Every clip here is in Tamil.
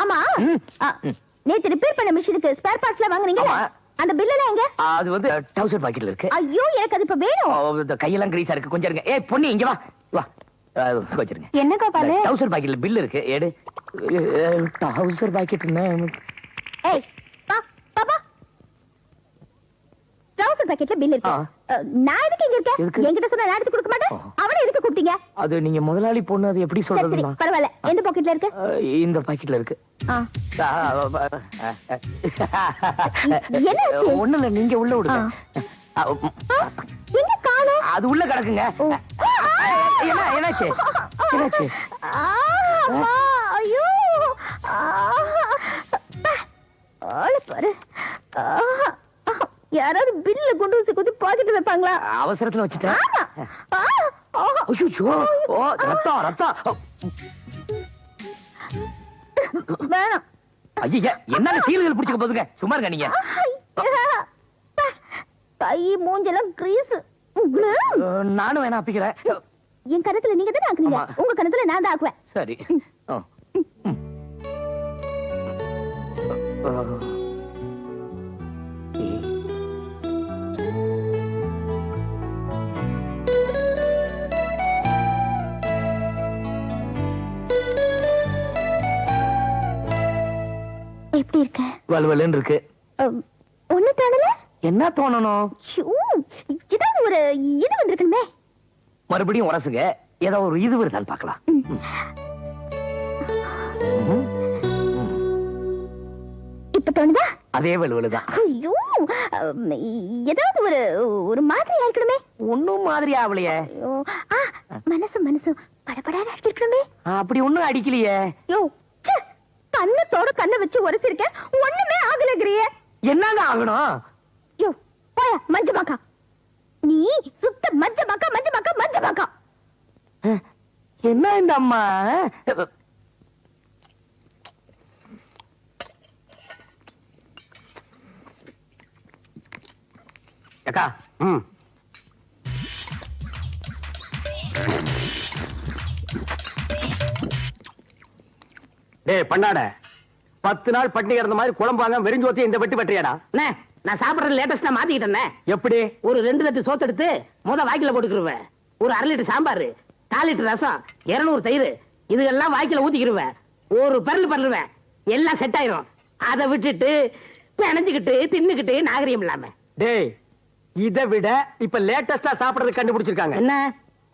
ஆமா. நேத்து ரிப்பேர் பண்ண மிஷினுக்கு ஸ்பேர் பார்ட்ஸ்ல வாங்குனீங்க ஆமா. அந்த பில் எல்லாம் எங்க? அது வந்து டவுசர் பாக்கெட்ல இருக்கு. ஐயோ எனக்கு அது இப்ப வேணும். இந்த கையெல்லாம் கிரீஸா இருக்கு. கொஞ்சம் இருங்க. ஏய் பொண்ணு இங்க வா. வா. வச்சிருங்க. என்ன கோபாலு? டவுசர் பாக்கெட்ல பில் இருக்கு. எடு. டவுசர் பாக்கெட் ஏய் பா பாப்பா ட்ரவுசர் பாக்கெட்ல பில் இருக்கு. நான் எதுக்கு இங்க இருக்கேன்? என்கிட்ட சொன்னா நான் எடுத்து கொடுக்க மாட்டேன். அவனை எதுக்கு கூப்பிட்டீங்க அது நீங்க முதலாளி பொண்ணு அது எப்படி சொல்றதுமா பரவாயில்ல எந்த பாக்கெட்ல இருக்கு இந்த பாக்கெட்ல இருக்கு? ஒண்ணும் இல்ல நீங்க உள்ள விடுங்க எங்க காணோம் அது உள்ள கிடக்குங்க. என்ன என்னாச்சு ஐயோ ஆளு பாரு யாராவது பில்ல கொண்டு வச்சு குத்தி பாக்கெட் வைப்பாங்களா? அவசரத்துல வச்சுட்டேன் ஓ ரத்தம் ரத்தம் வேணாம். ஐயா என்னால சீல்கள் பிடிச்சுக்க போதுங்க? சும்மா இருங்க நீங்க. கை மூஞ்செல்லாம் கிரீஸ் நானும் வேணா அப்பிக்கிறேன். என் கணத்துல நீங்க தானே ஆக்குனீங்க. உங்க கணத்துல நான் தான் ஆக்குவேன். சரி. வலுவலுன்னு இருக்கு ஒண்ணு தானல என்ன தோணணும்? ஏதாவது ஒரு இது வந்திருக்கணுமே. மறுபடியும் உரசுங்க. ஏதோ ஒரு இது வருதான்னு பார்க்கலாம். இப்ப தோணுதா? அதே வலுவலுதான் ஐயோ ஏதாவது ஒரு ஒரு மாதிரி இருக்கணுமே ஒண்ணும் மாதிரி ஆவலையே. மனசு மனசு படபடான்னு அடிச்சிருக்கணுமே. அப்படி ஒண்ணும் அடிக்கலையே. யோ ச்சே, கன்னத்தோட கண்ணை வச்சு உரசிருக்கேன் ஒண்ணுமே ஆகலங்கிறிய. என்னங்க ஆகணும்? யோ போய மஞ்ச மாக்கா. நீ சுத்த மஞ்ச மாக்கா மஞ்ச மாக்கா மஞ்ச அஹ், என்ன இந்த அம்மா? அக்கா ம். டேய் பண்ணாட பத்து நாள் பட்டினி கிடந்த மாதிரி குழம்பு வாங்க வெறிஞ்சோத்தி இந்த வெட்டி வெட்டியாடா அண்ணே நான் சாப்பிடுற லேட்டஸ்டா மாத்திக்கிட்டேனே எப்படி? ஒரு ரெண்டு லட்டு சோத்து எடுத்து முத வாய்க்கில போட்டுக்கிருவேன். ஒரு அரை லிட்டர் சாம்பார் கால் லிட்டர் ரசம் இருநூறு தயிர் இதுகெல்லாம் வாய்க்கில ஊத்திக்கிருவேன். ஒரு பரல் பண்ணுவேன் எல்லாம் செட் ஆயிரும். அதை விட்டுட்டு பிணைஞ்சுக்கிட்டு தின்னுக்கிட்டு நாகரிகம் இல்லாம. டேய் இதை விட இப்ப லேட்டஸ்டா சாப்பிடறது கண்டுபிடிச்சிருக்காங்க. என்ன?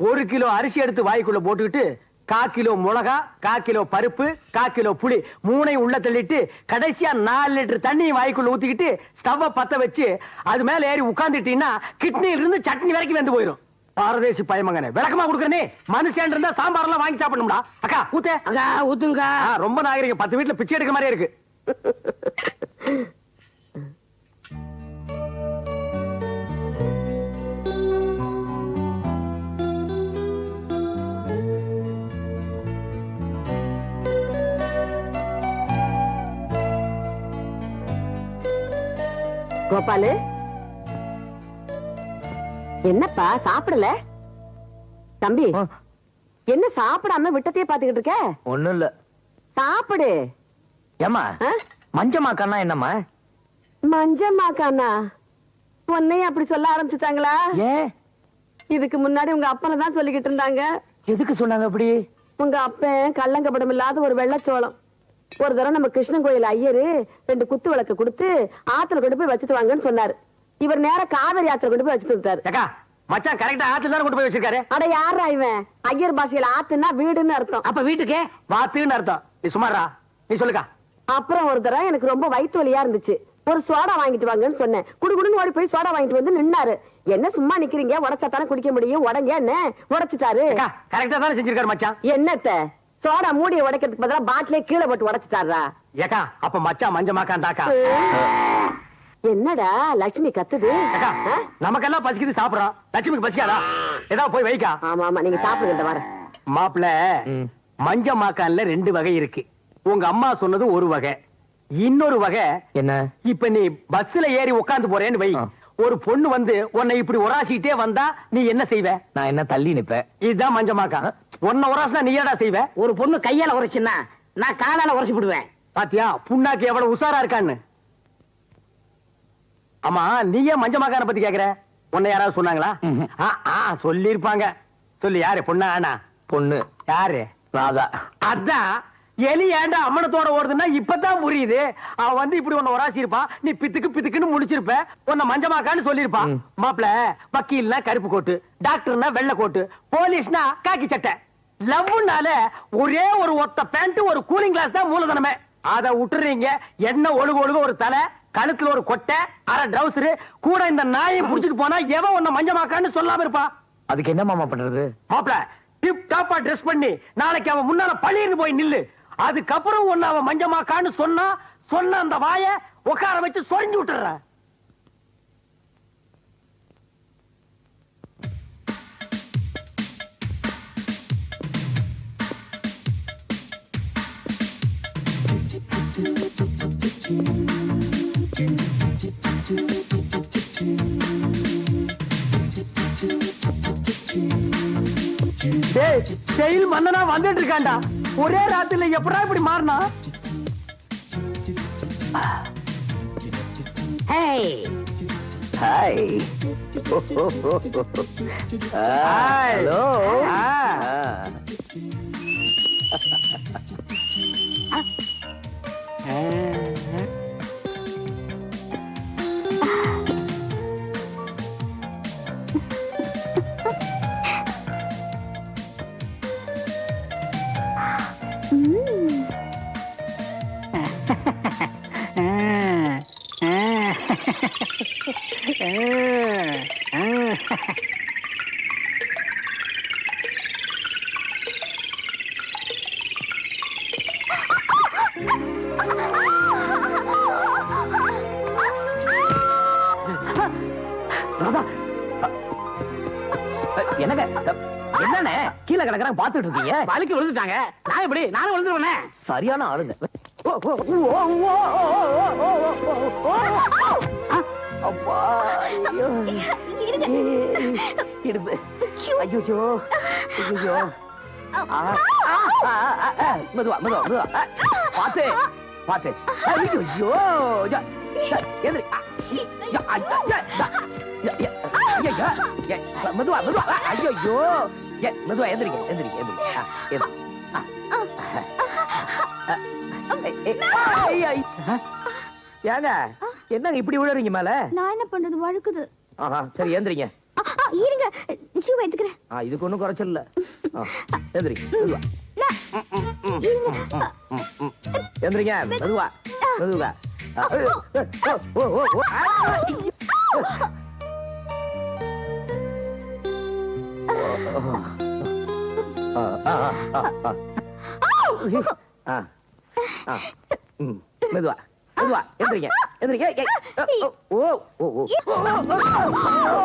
ஒரு கிலோ அரிசி எடுத்து வாய்க்குள்ள போட்டுக்கிட்டு கா கிலோ மிளகா கா கிலோ பருப்பு கா கிலோ புளி. மூணையும் உள்ள தள்ளிட்டு கடைசியா நாலு லிட்டர் தண்ணி வாய்க்குள்ள ஊத்திக்கிட்டு ஸ்டவ்வ பத்த வச்சு அது மேல ஏறி உட்கார்ந்துட்டீங்கன்னா கிட்னில இருந்து சட்னி வரைக்கும் வெந்து போயிரும். பாரதேசி பயமங்கனே விளக்கமா கொடுக்கறனே. மனுஷன் இருந்தா சாம்பார் எல்லாம் வாங்கி சாப்பிடணும்டா. அக்கா ஊத்தே. அக்கா ஊத்துங்கக்கா. ஆ, ரொம்ப நாகரிகம். பத்து வீட்டுல பிச்சை எடுக்க மாதிரியே இருக்கு. கோபாலு? என்னப்பா சாப்பிடல? தம்பி என்ன சாப்பிடாம விட்டத்தையே பாத்துக்கிட்டு இருக்க? ஒண்ணும் இல்ல. சாப்பிடு. ஏமா ஆ? மஞ்சமாக்கன்னா என்னம்மா? மஞ்சம்மாக்கானா உன்னையும் அப்படி சொல்ல ஆரம்பிச்சுட்டாங்களா? ஏன் இதுக்கு முன்னாடி உங்க அப்பனை தான் சொல்லிக்கிட்டு இருந்தாங்க. எதுக்கு சொன்னாங்க அப்படி? உங்க அப்பன் கள்ளங்கப்படம் இல்லாத ஒரு வெள்ளச்சோளம். ஒரு தடவை நம்ம கிருஷ்ணன் கோயில் ஐயரு ரெண்டு குத்து விளக்கு கொடுத்து ஆத்துல கொண்டு போய் வச்சுட்டு வாங்கன்னு சொன்னாரு. இவர் நேரா காவிரி ஆத்துல கொண்டு போய் வச்சுட்டு அக்கா மச்சான் கரெக்டா ஆத்துல தானே கொண்டு போய் வச்சிருக்காரு? அட யாரா இவன்? ஐயர் பாஷையில ஆத்துன்னா வீடுன்னு அர்த்தம். அப்ப வீட்டுக்கே வாத்துன்னு அர்த்தம். நீ சுமாரா நீ சொல்லுக்கா. அப்புறம் ஒரு தடவை எனக்கு ரொம்ப வயிற்று வலியா இருந்துச்சு. ஒரு சோடா வாங்கிட்டு வாங்கன்னு சொன்னேன். குடுகுடுன்னு ஓடி போய் சோடா வாங்கிட்டு வந்து நின்னாரு. என்ன சும்மா நிக்கிறீங்க? உடச்சா தானே குடிக்க முடியும். உடங்க என்ன? உடைச்சிட்டாரு. அக்கா கரெக்டா தானே செஞ்சிருக்காரு மச்சான். என்னத்த? சோடா மூடிய உடைக்கிறதுக்கு பதிலா பாட்டிலே கீழே போட்டு உடைச்சிட்டாரா ஏக்கா அப்ப மச்சான் மஞ்சமாக்காண்டாக்கா என்னடா லட்சுமி கத்துது? நமக்கெல்லாம் பசிக்குது சாப்பிடுறோம். லட்சுமிக்கு பசிக்காதா? ஏதாவது போய் வைக்கா. ஆமா ஆமா நீங்க சாப்பிடுங்க இந்த வரேன் மாப்பிள ம். மஞ்ச மாக்கான்ல ரெண்டு வகை இருக்கு. உங்க அம்மா சொன்னது ஒரு வகை. இன்னொரு வகை. என்ன? இப்ப நீ பஸ்ல ஏறி உட்கார்ந்து போறேன்னு வை. ஒரு பொண்ணு வந்து உன்னை இப்படி உராசிட்டே வந்தா நீ என்ன செய்வ? நான் என்ன தள்ளி நிப்பேன். இதுதான் மஞ்சமாக்கா. உன்னை உராசினா நீ என்னடா செய்வ? ஒரு பொண்ணு கையால உரைச்சுன்னா நான் காலால உரைச்சு விடுவேன். பாத்தியா புண்ணாக்கு எவ்வளவு உஷாரா இருக்கான்னு. ஆமா நீ ஏன் மஞ்ச மக்கான பத்தி கேக்குற? உன்னை யாராவது சொன்னாங்களா? ஆ சொல்லிருப்பாங்க சொல்லு யாரு பொண்ணா ஆனா பொண்ணு. யாரு? ராதா. அதான். எலி ஏன்டா அம்மனத்தோட ஓடுதுன்னா இப்பதான் புரியுது. அவன் வந்து இப்படி உன்னை உராசி இருப்பா நீ பித்துக்கு பித்துக்குன்னு முடிச்சிருப்ப உன்னை மஞ்சமாக்கான்னு சொல்லிருப்பா ம். மாப்பிள வக்கீல்னா கருப்பு கோட்டு டாக்டர்னா வெள்ளை கோட்டு போலீஸ்னா காக்கி சட்டை. லவ்னால ஒரே ஒரு ஒத்த பேண்ட் ஒரு கூலிங் கிளாஸ் தான் மூலதனமே. அத விட்டுறீங்க என்ன ஒழுகு ஒழுகு ஒரு தலை கழுத்துல ஒரு கொட்டை அரை ட்ரௌசர் கூட இந்த நாயை புடிச்சிட்டு போனா எவன் உன்னை மஞ்சமாக்கான்னு சொல்லாம இருப்பா? அதுக்கு என்ன மாமா பண்றது? மாப்ள டிப் டாப்பா ட்ரெஸ் பண்ணி நாளைக்கு அவன் முன்னால பழியிருந்து போய் நில்லு. அதுக்கப்புறம் ஒன்னு அவன் மஞ்சமாக்கான்னு சொன்னா சொன்ன அந்த வாய உட்கார வச்சு சொரிஞ்சு விட்டுற டேய் செயல் மன்னனா வந்துட்டு இருக்கான்டா. ஒரே ராத்திரில எப்படா இப்படி மாறினா? ஹேய் ஹாய் ஹலோ ராதா என்னங்க என்னண்ணே கீழே கிடக்குறாங்க பாத்துட்டு இருக்கீங்க வலிக்கு விழுந்துட்டாங்க நான் எப்படி நானும் விழுந்துருவேனே சரியான ஆளுங்க அப்பா ஐயோ இடுப்பு ஐயோ ஐயோ பாத்து பாத்து ஐயோ எதிரி ஐயோ மெதுவா மெதுவா. ஐயோ மெதுவா எந்திரிங்க எந்திரிங்க எந்திரிங்க. ஏங்க என்னங்க இப்படி விழுறீங்க மேல? நான் என்ன பண்றது வழுக்குது. சரி எந்திரிங்க. இருங்க. ஷூ எடுத்துக்கிறேன். இதுக்கு ஒன்றும் குறைச்சல் இல்லை. எந்திரிங்க மெதுவா. எந்திரிங்க மெதுவா மெதுவா. ஓ ஓ ஓ மெதுவா மெதுவா எந்திரிங்க எந்திரிங்க ஓ ஓ ஓ ஓ